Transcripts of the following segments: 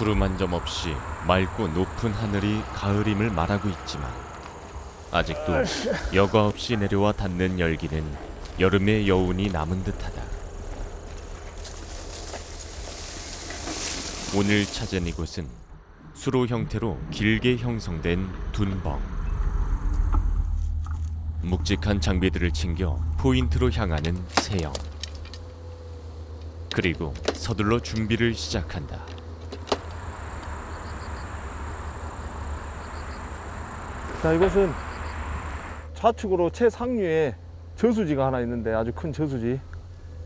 구름 한 점 없이 맑고 높은 하늘이 가을임을 말하고 있지만 아직도 여과 없이 내려와 닿는 열기는 여름의 여운이 남은 듯하다. 오늘 찾은 이곳은 수로 형태로 길게 형성된 둔벙. 묵직한 장비들을 챙겨 포인트로 향하는 세영. 그리고 서둘러 준비를 시작한다. 자 이것은 좌측으로 최상류에 저수지가 하나 있는데 아주 큰 저수지.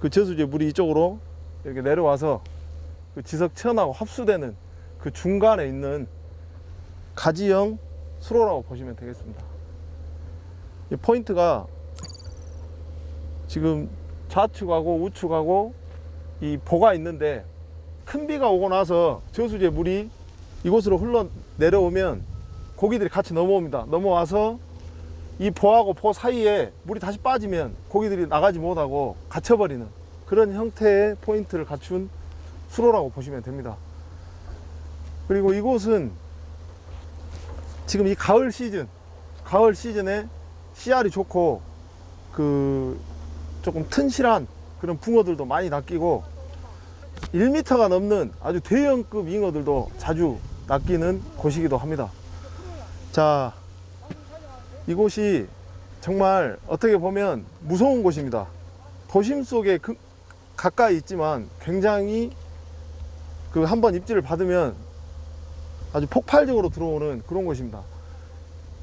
그 저수지의 물이 이쪽으로 이렇게 내려와서 그 지석 천하고 합수되는 그 중간에 있는 가지형 수로라고 보시면 되겠습니다. 이 포인트가 지금 좌측하고 우측하고 이 보가 있는데 큰 비가 오고 나서 저수지의 물이 이곳으로 흘러 내려오면 고기들이 같이 넘어옵니다. 넘어와서 이 보하고 포 사이에 물이 다시 빠지면 고기들이 나가지 못하고 갇혀버리는 그런 형태의 포인트를 갖춘 수로라고 보시면 됩니다. 그리고 이곳은 지금 이 가을 시즌, 가을 시즌에 씨알이 좋고 그 조금 튼실한 그런 붕어들도 많이 낚이고 1m가 넘는 아주 대형급 잉어들도 자주 낚이는 곳이기도 합니다. 자, 이곳이 정말 어떻게 보면 무서운 곳입니다. 도심 속에 그- 가까이 있지만 굉장히 그 한번 입질을 받으면 아주 폭발적으로 들어오는 그런 곳입니다.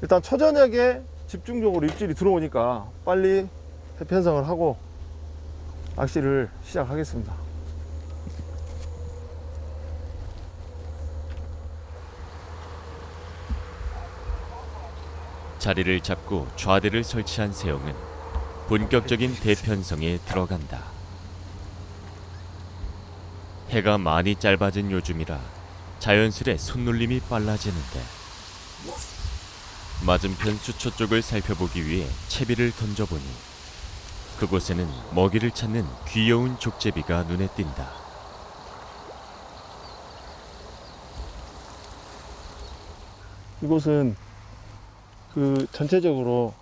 일단 초저녁에 집중적으로 입질이 들어오니까 빨리 해편성을 하고 낚시를 시작하겠습니다. 자리를 잡고 좌대를 설치한 세영은 본격적인 대편성에 들어간다. 해가 많이 짧아진 요즘이라 자연스레 손놀림이 빨라지는데 맞은편 수초 쪽을 살펴보기 위해 채비를 던져보니 그곳에는 먹이를 찾는 귀여운 족제비가 눈에 띈다. 이곳은 그 전체적으로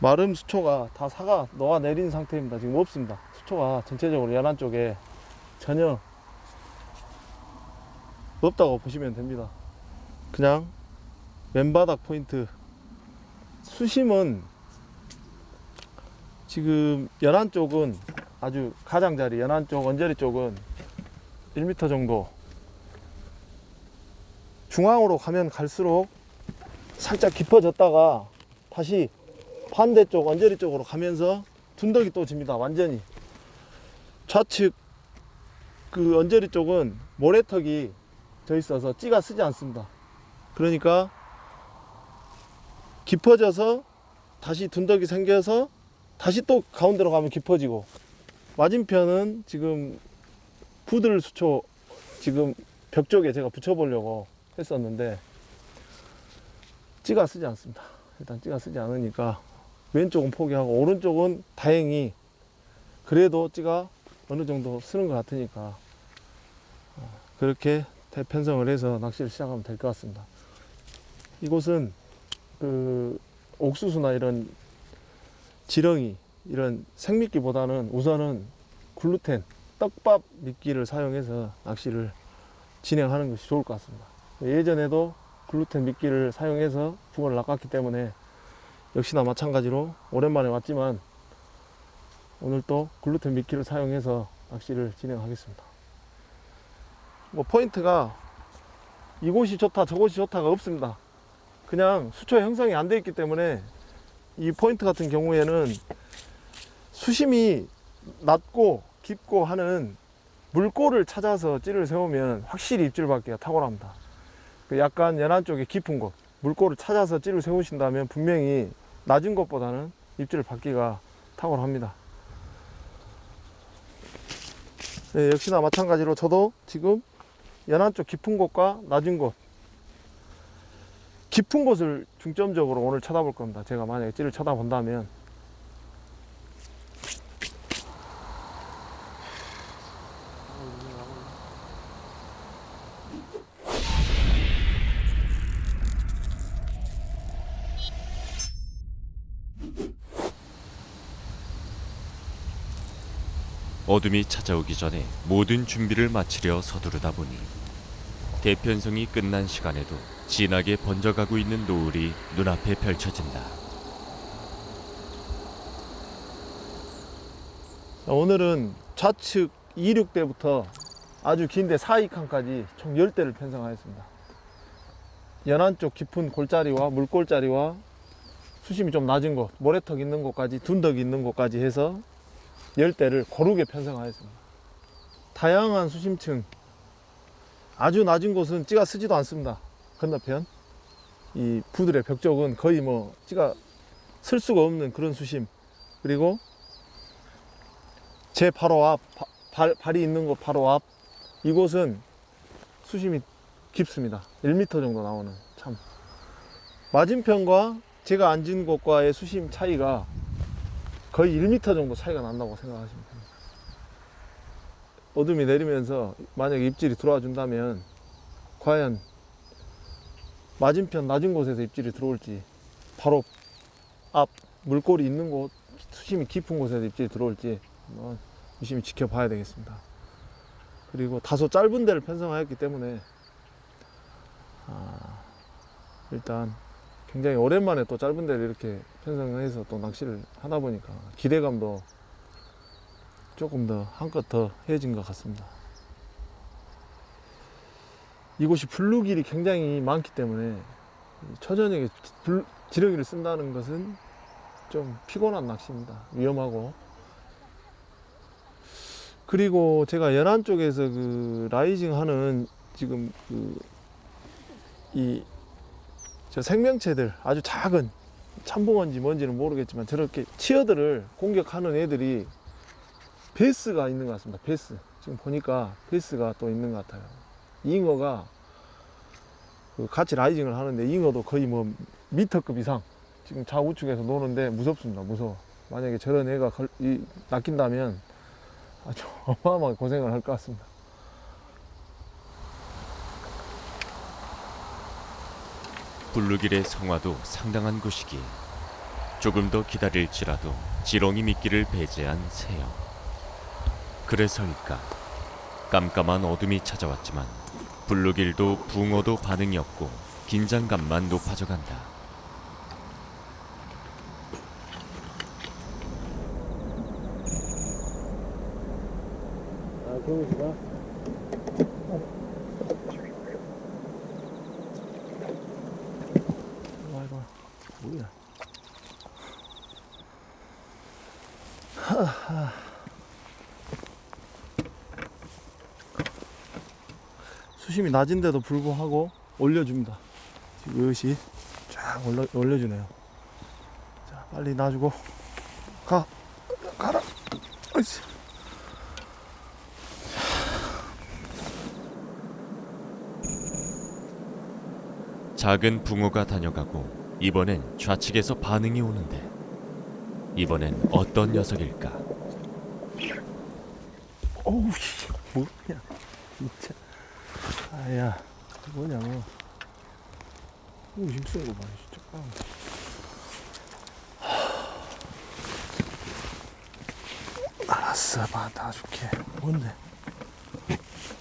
마름 수초가 다 사가 녹아 내린 상태입니다. 지금 없습니다. 수초가 전체적으로 연안 쪽에 전혀 없다고 보시면 됩니다. 그냥 맨바닥 포인트 수심은 지금 연안 쪽은 아주 가장자리 연안 쪽 언저리 쪽은 1m 정도 중앙으로 가면 갈수록 살짝 깊어졌다가 다시 반대쪽 언저리 쪽으로 가면서 둔덕이 또 집니다 완전히. 좌측 그 언저리 쪽은 모래턱이 져 있어서 찌가 쓰지 않습니다. 그러니까 깊어져서 다시 둔덕이 생겨서 다시 또 가운데로 가면 깊어지고 맞은편은 지금 부들 수초 지금 벽 쪽에 제가 붙여보려고 했었는데 찌가 쓰지 않습니다. 일단 찌가 쓰지 않으니까 왼쪽은 포기하고 오른쪽은 다행히 그래도 찌가 어느 정도 쓰는 것 같으니까 어, 그렇게 대편성을 해서 낚시를 시작하면 될 것 같습니다. 이곳은 그 옥수수나 이런 지렁이 이런 생미끼보다는 우선은 글루텐 떡밥 미끼를 사용해서 낚시를 진행하는 것이 좋을 것 같습니다. 예전에도 글루텐 미끼를 사용해서 붕어를 낚았기 때문에 역시나 마찬가지로 오랜만에 왔지만 오늘 또 글루텐 미끼를 사용해서 낚시를 진행하겠습니다. 뭐 포인트가 이곳이 좋다 저곳이 좋다가 없습니다. 그냥 수초 형성이 안 돼 있기 때문에 이 포인트 같은 경우에는 수심이 낮고 깊고 하는 물골을 찾아서 찌를 세우면 확실히 입질 받기가 탁월합니다. 그 약간 연안 쪽에 깊은 곳, 물골을 찾아서 찌를 세우신다면 분명히 낮은 곳보다는 입질을 받기가 탁월합니다. 네, 역시나 마찬가지로 저도 지금 연안 쪽 깊은 곳과 낮은 곳, 깊은 곳을 중점적으로 오늘 쳐다볼 겁니다. 제가 만약에 찌를 쳐다본다면 어둠이 찾아오기 전에 모든 준비를 마치려 서두르다 보니 대편성이 끝난 시간에도 진하게 번져가고 있는 노을이 눈앞에 펼쳐진다. 자, 오늘은 좌측 26대부터 아주 긴데 4이칸까지 총 10대를 편성하였습니다. 연안 쪽 깊은 골짜리와 물골짜리와 수심이 좀 낮은 곳, 모래턱 있는 곳까지, 둔덕 있는 곳까지 해서 10대를 고르게 편성하였습니다. 다양한 수심층, 아주 낮은 곳은 찌가 쓰지도 않습니다. 건너편. 이 부들의 벽 쪽은 거의 뭐 찌가 쓸 수가 없는 그런 수심. 그리고 제 바로 앞, 바- 발, 발이 있는 곳 바로 앞, 이곳은 수심이 깊습니다. 1m 정도 나오는 참. 맞은편과 제가 앉은 곳과의 수심 차이가 거의 1m 정도 차이가 난다고 생각하시면 됩니다. 어둠이 내리면서 만약에 입질이 들어와 준다면 과연 맞은편 낮은 곳에서 입질이 들어올지 바로 앞 물골이 있는 곳 수심이 깊은 곳에서 입질이 들어올지 한번 유심히 지켜봐야 되겠습니다. 그리고 다소 짧은 데를 편성하였기 때문에 아, 일단 굉장히 오랜만에 또 짧은 데를 이렇게 편성해서 또 낚시를 하다 보니까 기대감도 조금 더 한껏 더 해진 것 같습니다. 이곳이 블루길이 굉장히 많기 때문에 이 초저녁에 블- 지렁이를 쓴다는 것은 좀 피곤한 낚시입니다. 위험하고 그리고 제가 연안 쪽에서 그 라이징 하는 지금 그 이 저 생명체들 아주 작은 참붕어인지 뭔지는 모르겠지만 저렇게 치어들을 공격하는 애들이 베스가 있는 것 같습니다. 베스 지금 보니까 베스가 또 있는 것 같아요. 잉어가 그 같이 라이징을 하는데 잉어도 거의 뭐 미터급 이상 지금 좌우측에서 노는데 무섭습니다. 무서워. 만약에 저런 애가 걸, 이, 낚인다면 아주 어마어마하게 고생을 할 것 같습니다. 블루길의 성화도 상당한 곳이기에 조금 더 기다릴지라도 지렁이 미끼를 배제한 새여. 그래서일까 깜깜한 어둠이 찾아왔지만 블루길도 붕어도 반응이 없고 긴장감만 높아져 간다 아이고, 뭐야. 하하. 수심이 낮은데도 불구하고 올려줍니다. 지금 이것이 쫙 올려, 올려주네요. 자, 빨리 놔주고, 가, 가라. 어이씨. 작은 붕어가 다녀가고 이번엔 좌측에서 반응이 오는데 이번엔 어떤 녀석일까? 어우, 씨, 뭐냐, 진짜. 아야, 뭐냐고. 이거 힘쓰는 거 봐, 진짜. 아. 알았어, 봐, 놔줄게. 뭔데?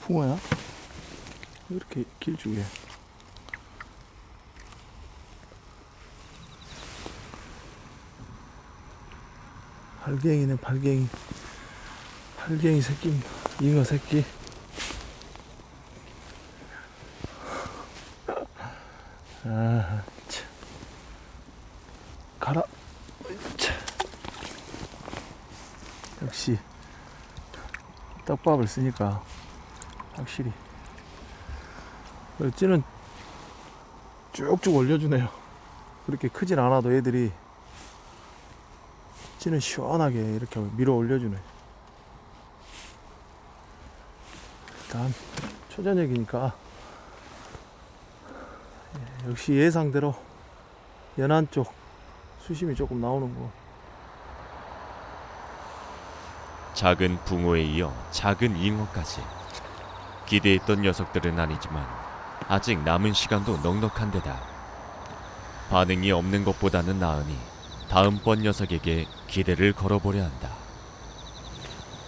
붕어야? 왜 이렇게 길쭉해? 발갱이네, 발갱이. 발갱이 새끼, 잉어 새끼. 아, 참. 가라. 참. 역시 떡밥을 쓰니까 확실히 찌는 쭉쭉 올려주네요. 그렇게 크진 않아도 애들이 찌는 시원하게 이렇게 밀어 올려주네. 일단 초저녁이니까 예, 역시 예상대로 연안 쪽 수심이 조금 나오는 거. 작은 붕어에 이어 작은 잉어까지 기대했던 녀석들은 아니지만 아직 남은 시간도 넉넉한 데다 반응이 없는 것보다는 나으니 다음번 녀석에게 기대를 걸어보려 한다.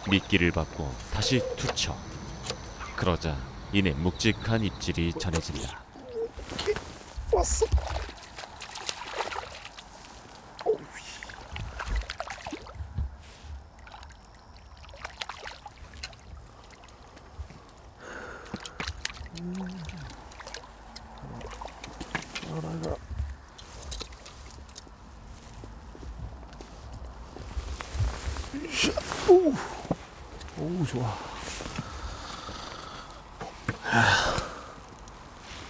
미끼를 받고 다시 투척. 그러자 이내 묵직한 입질이 전해진다. 알아가. 오, 오 좋아.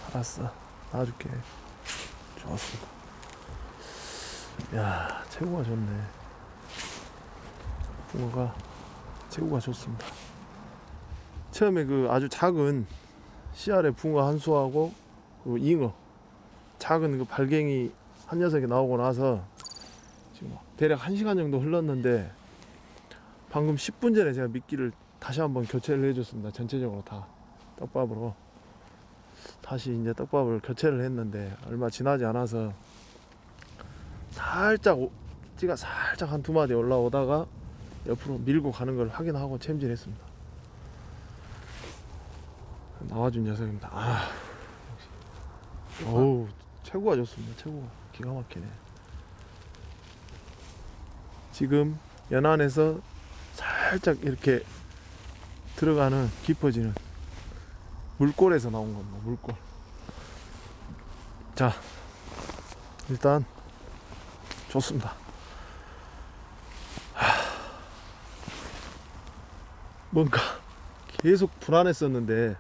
알았어. 놔줄게. 좋았어. 야, 체구가 좋네. 붕어가 체구가 좋습니다. 처음에 그 아주 작은 씨알의 붕어 한 수하고 그 잉어 작은 그 발갱이 한 녀석이 나오고 나서 지금 대략 한 시간 정도 흘렀는데 방금 10분 전에 제가 미끼를 다시 한번 교체를 해줬습니다. 전체적으로 다 떡밥으로. 다시 이제 떡밥을 교체를 했는데 얼마 지나지 않아서 살짝 오- 찌가 살짝 한 두 마디 올라오다가 옆으로 밀고 가는 걸 확인하고 챔질했습니다. 나와준 녀석입니다. 아, 역시. 어우, 최고가 좋습니다. 최고가 기가 막히네. 지금 연안에서 살짝 이렇게 들어가는 깊어지는 물골에서 나온 겁니다. 물골. 자, 일단 좋습니다. 하, 뭔가 계속 불안했었는데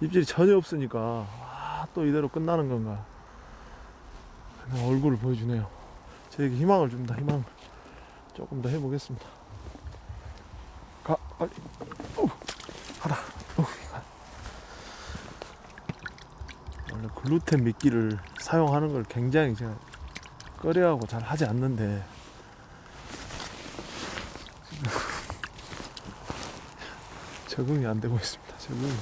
입질이 전혀 없으니까 아, 또 이대로 끝나는 건가. 얼굴을 보여주네요. 저에게 희망을 줍니다. 희망. 조금 더 해보겠습니다. 가, 빨리. 어, 가라. 어, 가. 원래 글루텐 미끼를 사용하는 걸 굉장히 제가 꺼려하고 잘 하지 않는데 적응이 안 되고 있습니다. 적응이.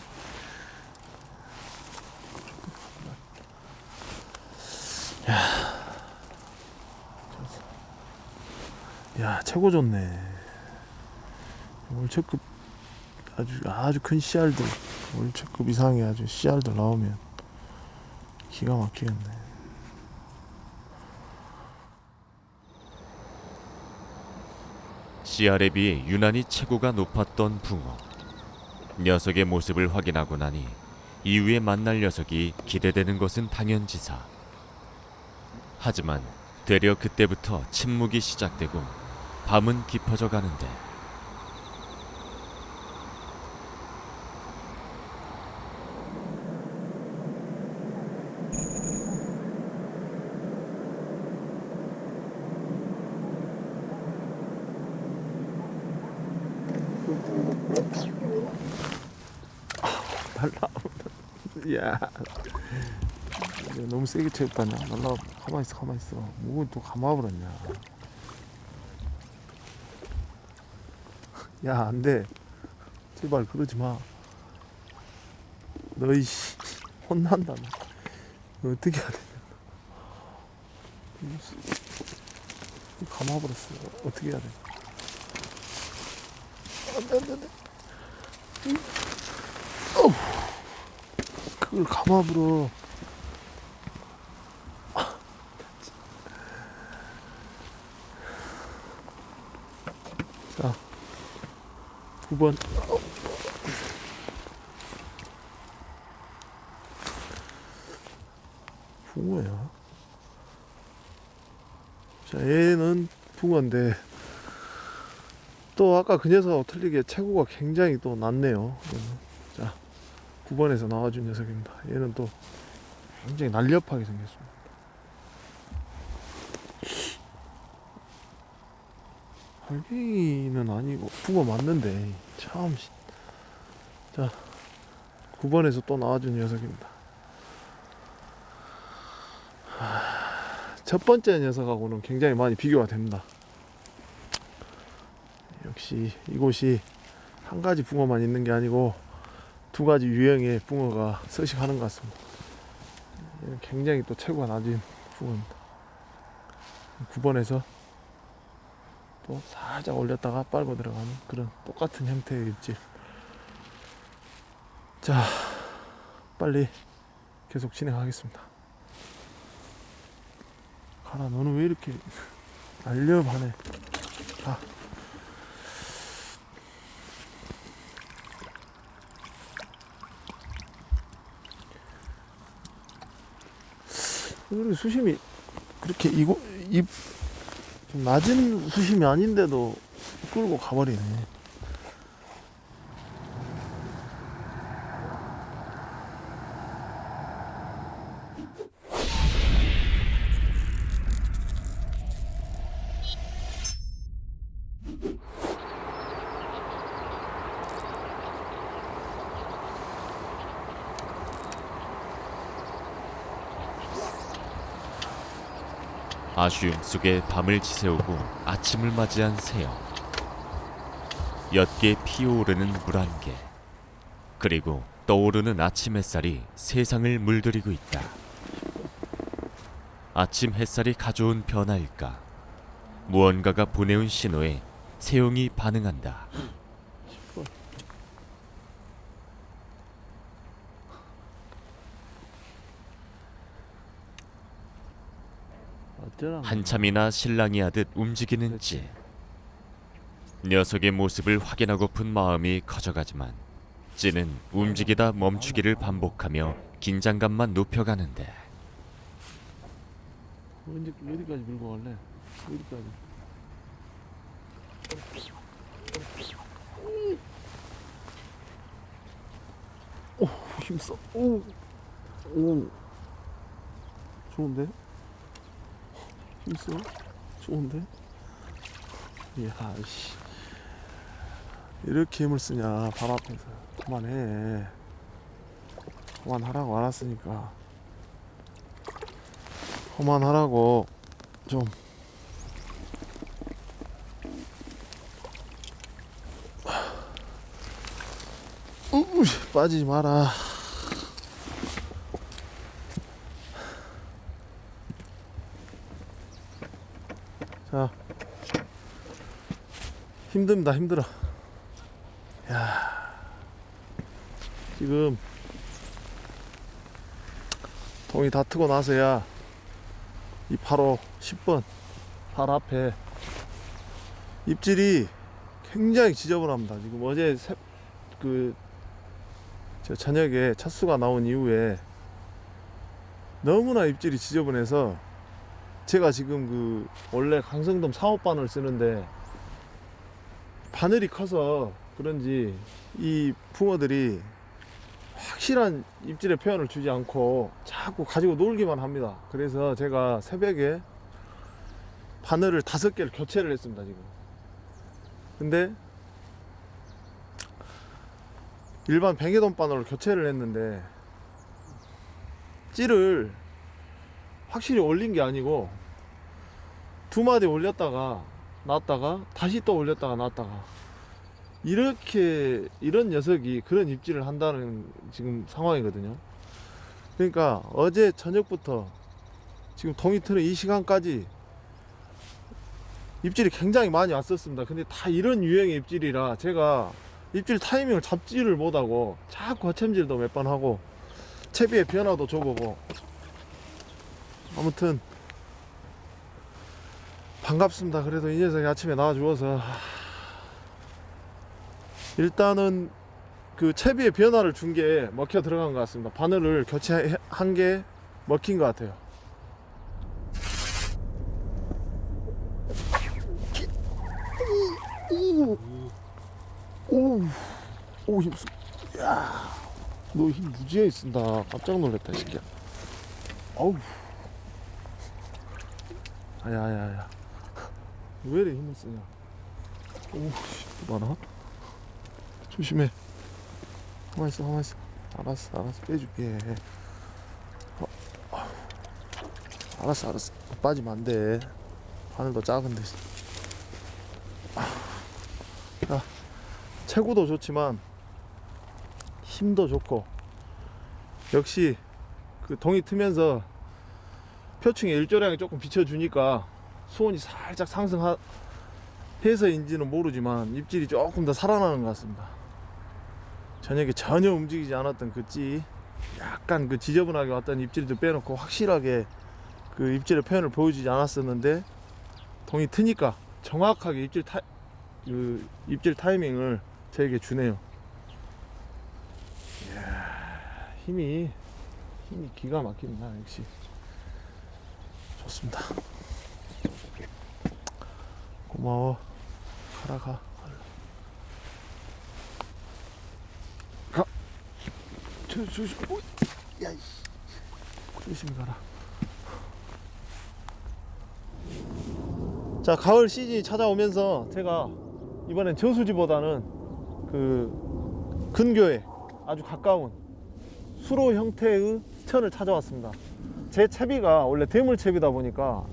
야, 야 최고 좋네. 월척급 아주 아주 큰 씨알들 월척급 이상의 아주 씨알들 나오면 기가 막히겠네. 씨알에 비해 유난히 체구가 높았던 붕어. 녀석의 모습을 확인하고 나니 이후에 만날 녀석이 기대되는 것은 당연지사. 하지만 되려 그때부터 침묵이 시작되고 밤은 깊어져 가는데 야. 너무 세게 채웠다냐. 날라. 가만 있어, 가만 있어. 목을 또 감아 버렸냐. 야, 안 돼. 제발 그러지 마. 너희 씨 혼난다. 너. 너 어떻게 해야 돼? 이거 씨, 감아 버렸어. 어떻게 해야 돼? 안 돼 안 돼 안 돼. 그걸 감아불어. 자, 9번. 붕어야. 자, 얘는 붕어인데 또 아까 그 녀석하고 틀리게 체구가 굉장히 또 낮네요. 얘는. 자, 9번에서 나와준 녀석입니다. 얘는 또 굉장히 날렵하게 생겼습니다. 할갱이는 아니고 붕어 맞는데 참. 씨. 자, 9번에서 또 나와준 녀석입니다. 하, 첫 번째 녀석하고는 굉장히 많이 비교가 됩니다. 역시 이곳이 한 가지 붕어만 있는 게 아니고 두 가지 유형의 붕어가 서식하는 것 같습니다. 얘는 굉장히 또 체구가 낮은 붕어입니다. 9번에서 또 살짝 올렸다가 빨고 들어가는 그런 똑같은 형태의 입질. 자, 빨리 계속 진행하겠습니다. 가라, 너는 왜 이렇게 알렵하네. 가. 오늘 수심이 그렇게 이고 입좀 낮은 수심이 아닌데도 끌고 가버리네. 아쉬움 속에 밤을 지새우고 아침을 맞이한 새여. 옅게 피어오르는 물안개. 그리고 떠오르는 아침 햇살이 세상을 물들이고 있다. 아침 햇살이 가져온 변화일까? 무언가가 보내온 신호에 세용이 반응한다. 어쩌나. 한참이나 실랑이 하듯 움직이는 찌. 녀석의 모습을 확인하고픈 마음이 커져가지만 찌는 움직이다 멈추기를 반복하며 긴장감만 높여가는데 언제 어디까지 밀고 갈래? 어디까지? 오 힘써. 오, 오, 좋은데? 힘써. 좋은데? 이야 씨. 이렇게 힘을 쓰냐 바로 앞에서 그만해. 그만하라고 알았으니까. 그만하라고 좀 우, 빠지지 마라 힘듭니다 힘들어 야 지금 동이 다 트고 나서야 이 바로 10번 발 앞에 입질이 굉장히 지저분합니다. 지금 어제 새, 그, 저 저녁에 첫 수가 나온 이후에 너무나 입질이 지저분해서 제가 지금 그 원래 강성돔 바늘 쓰는데 바늘이 커서 그런지 이 붕어들이 확실한 입질의 표현을 주지 않고 자꾸 가지고 놀기만 합니다. 그래서 제가 새벽에 바늘을 다섯 개를 교체를 했습니다, 지금. 근데 일반 뱅에돔 바늘을 교체를 했는데 찌를 확실히 올린 게 아니고 두 마디 올렸다가 놨다가 다시 또 올렸다가 놨다가 이렇게 이런 녀석이 그런 입질을 한다는 지금 상황이거든요. 그러니까 어제 저녁부터 지금 동이 트는 이 시간까지 입질이 굉장히 많이 왔었습니다. 근데 다 이런 유형의 입질이라 제가 입질 타이밍을 잡지를 못하고 자꾸 허챔질도 몇 번 하고 채비의 변화도 줘보고 아무튼 반갑습니다. 그래도 이 녀석이 아침에 나와 주어서 일단은 그 채비의 변화를 준 게 먹혀 들어간 것 같습니다. 바늘을 교체한 게 먹힌 것 같아요. 오, 오, 힘, 무지하게 쓴다. 깜짝 놀랐다, 이 새끼야. 어우, 아야, 아야, 아야. 왜 이래 힘을 쓰냐? 오, 씨, 많아? 조심해. 가만 있어, 가만 있어. 알았어, 알았어, 빼줄게. 어, 어. 알았어, 알았어. 빠지면 안 돼. 하늘도 작은데. 아. 자, 체구도 좋지만 힘도 좋고 역시 그 동이 트면서 표층의 일조량이 조금 비춰주니까 수온이 살짝 상승하 해서인지는 모르지만 입질이 조금 더 살아나는 것 같습니다. 저녁에 전혀 움직이지 않았던 그 찌, 약간 그 지저분하게 왔던 입질도 빼놓고 확실하게 그 입질의 표현을 보여주지 않았었는데 동이 트니까 정확하게 입질 타, 그 입질 타이밍을 저에게 주네요. 이야, 힘이 힘이 기가 막힙니다 역시 좋습니다. 고마워. 가라 가. 가. 저 조심. 오, 야. 이. 조심히 가라. 자 가을 시즌이 찾아오면서 제가 이번엔 저수지보다는 그 근교에 아주 가까운 수로 형태의 천을 찾아왔습니다. 제 채비가 원래 대물 채비다 보니까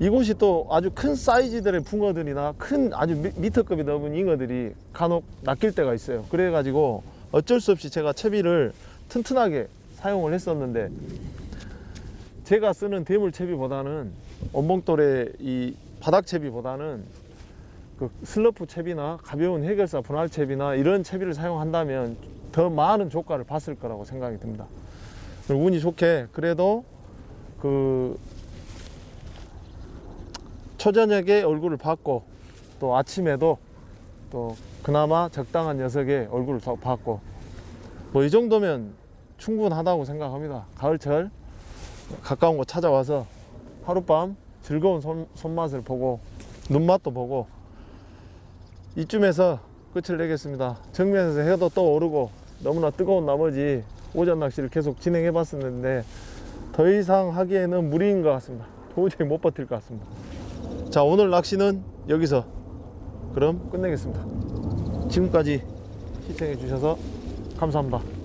이곳이 또 아주 큰 사이즈들의 붕어들이나 큰 아주 미- 미터급이 넘은 잉어들이 간혹 낚일 때가 있어요. 그래가지고 어쩔 수 없이 제가 채비를 튼튼하게 사용을 했었는데 제가 쓰는 대물 채비보다는 원봉돌의 이 바닥 채비보다는 그 슬러프 채비나 가벼운 해결사 분할 채비나 이런 채비를 사용한다면 더 많은 조과를 봤을 거라고 생각이 듭니다. 운이 좋게 그래도 그 초저녁에 얼굴을 봤고 또 아침에도 또 그나마 적당한 녀석의 얼굴을 더 봤고 뭐 이 정도면 충분하다고 생각합니다. 가을철 가까운 곳 찾아와서 하룻밤 즐거운 손, 손맛을 보고 눈맛도 보고 이쯤에서 끝을 내겠습니다. 정면에서 해도 또 오르고 너무나 뜨거운 나머지 오전 낚시를 계속 진행해 봤었는데 더 이상 하기에는 무리인 것 같습니다. 도저히 못 버틸 것 같습니다. 자, 오늘 낚시는 여기서 그럼 끝내겠습니다. 지금까지 시청해 주셔서 감사합니다.